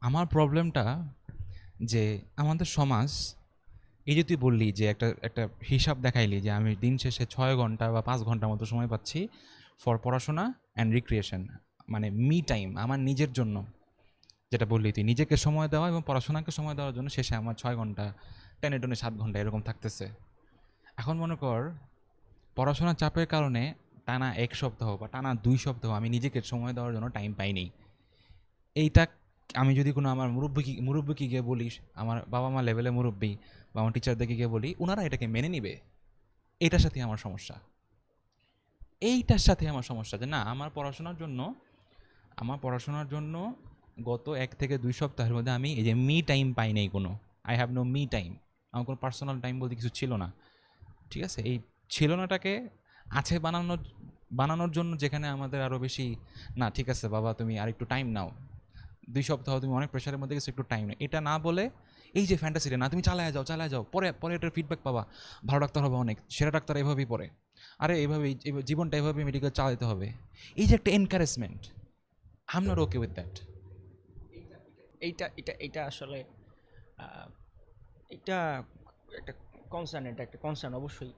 আমার প্রবলেমটা যে আমাদের সমাজ, এই যে তুই বললি যে একটা একটা হিসাব দেখাইলি যে আমি দিন শেষে ছয় ঘণ্টা বা পাঁচ ঘণ্টার মতো সময় পাচ্ছি ফর পড়াশোনা অ্যান্ড রিক্রিয়েশন মানে মি টাইম আমার নিজের জন্য। যেটা বললি তুই, নিজেকে সময় দেওয়া এবং পড়াশোনাকে সময় দেওয়ার জন্য শেষে আমার ছয় ঘণ্টা, টেনে টেনে সাত ঘণ্টা এরকম থাকতেছে। এখন মনে কর, পড়াশোনার চাপের কারণে টানা এক সপ্তাহ বা টানা দুই সপ্তাহ আমি নিজেকে সময় দেওয়ার জন্য টাইম পাইনি। এইটা আমি যদি কোনো আমার মুরব্বী মুরব্বীকে গিয়ে বলিস আমার বাবা মা লেভেলে মুরব্বী বা আমার টিচারদেরকে গিয়ে বলি, ওনারা এটাকে মেনে নিবে। এইটার সাথে আমার সমস্যা। এইটার সাথে আমার সমস্যা যে, না, আমার পড়াশোনার জন্য, আমার পড়াশোনার জন্য গত এক থেকে দুই সপ্তাহের মধ্যে আমি এই যে মি টাইম পাই নাই কোনো। I have no me time আমার কোনো পার্সোনাল টাইম বলতে কিছু ছিল না। ঠিক আছে? এই ছিল নাটাকে আছে বানানোর বানানোর জন্য যেখানে আমাদের আরও বেশি, না, ঠিক আছে, বাবা, তুমি আর একটু টাইম নাও। দুই সপ্তাহ তুমি অনেক প্রেশারের মধ্যে গেছো, একটু টাইম নেই। এটা না বলে, এই যে ফ্যান্টাসিটা না, তুমি চালায় যাও চালায় যাও, পরে পরে এটার ফিডব্যাক পাবা। ভালো ডাক্তার হবে অনেক, সেরা ডাক্তার এভাবেই পড়ে। আরে, এভাবেই জীবনটা এভাবে মেডিকেল চালাতে হবে। এই যে একটা encouragement I'm not okay with that এইটা এটা এটা আসলে এটা একটা কনসার্ন এটা একটা কনসার্ন অবশ্যই।